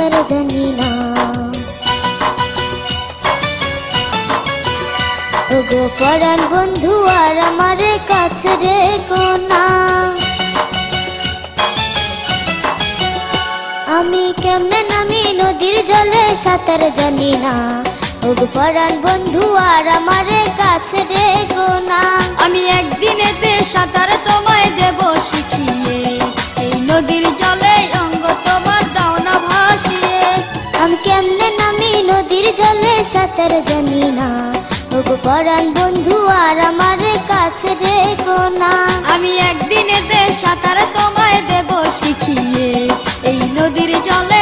সাঁতার জানি না। ওগো পরাণ বন্ধু, আর আমার কাছে রেখো আমি কেমনে নামি নদীর জলে, সাঁতার জানি না। ওগো পরাণ বন্ধু, আর আমার কাছে রেখো না। আমি একদিনেতে সাঁতার তোমায় দেব শিখিয়ে। এই নদীর জলে জলে সাঁতার জানি না। ওগো পরাণ বন্ধু আর আমার কাছে দেখো না। আমি একদিনেতে সাঁতার তোমায় দেব শিখিয়ে। এই নদীর জলে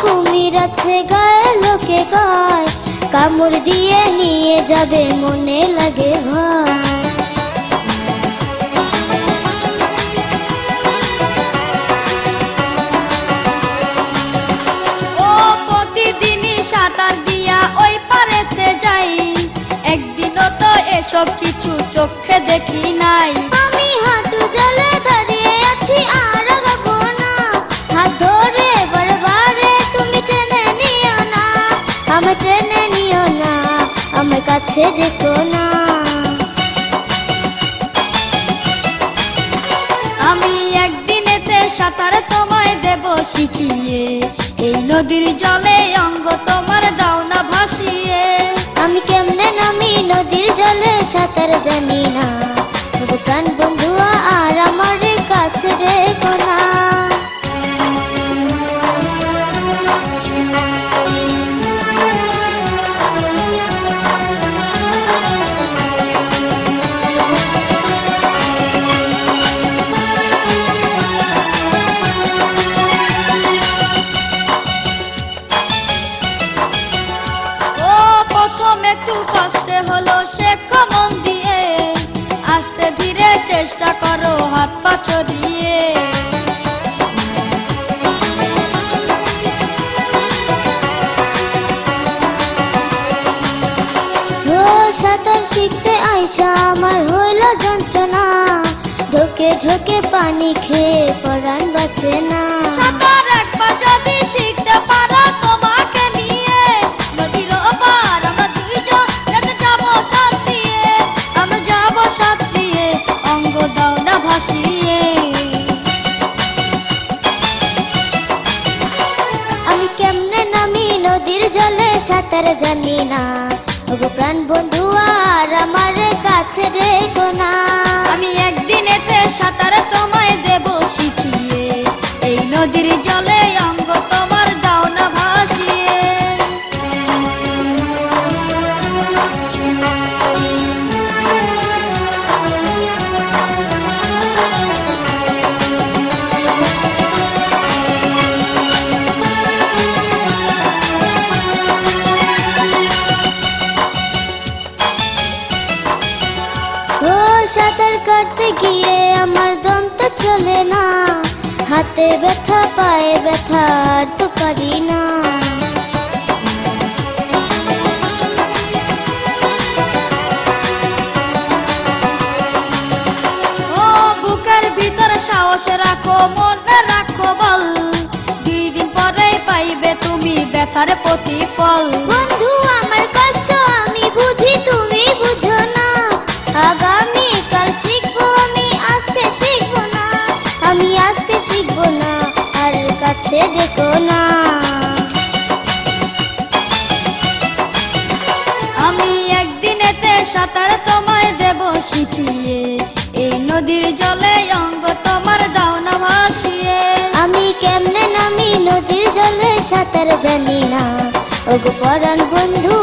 কুমির আছে গায়ের লোকে গায় কামড় দিয়ে নিয়ে যাবে, মনে লাগে ভয়। সাঁতার দিয়া ওই পারেতে যাই। একদিনও তো এসব কিছু চোখে দেখি নাই। কাছে ডেকো না। আমি একদিনেতে সাঁতার তোমায় দেব শিখিয়ে। এই নদীর জলে অঙ্গ তোমার দাও না ভাসিয়ে। আমি কেমনে নামি নদীর জলে সাঁতার জানি না। প্রাণ খুব কষ্টে হলো শেখো মন দিয়ে। আস্তে ধীরে চেষ্টা করো, হাত পা ছড়িয়ে। সাঁতার শিখতে আইসা আমার হইল যন্ত্রণা। ঢোকে ঢোকে পানি খেয়ে সাঁতার জানি না। প্রাণ বন্ধু আর আমার কাছে রেখো না। আমি কাটতে গিয়ে আমার দম তো চলে না। হাতে ব্যথা পায়ে ব্যথা আর তো পারি না। ও বুকের ভিতর সাহস রাখো মনে রাখো বল। দুই দিন পরে পাইবে তুমি ব্যথার প্রতিফল। বন্ধু আমার সাঁতার তোমায় এই নদীর জলে অঙ্গ তোমার দাও না আমি কেমনে নামি নদীর জলে সাঁতার জানি না। ওগো পরাণ বন্ধু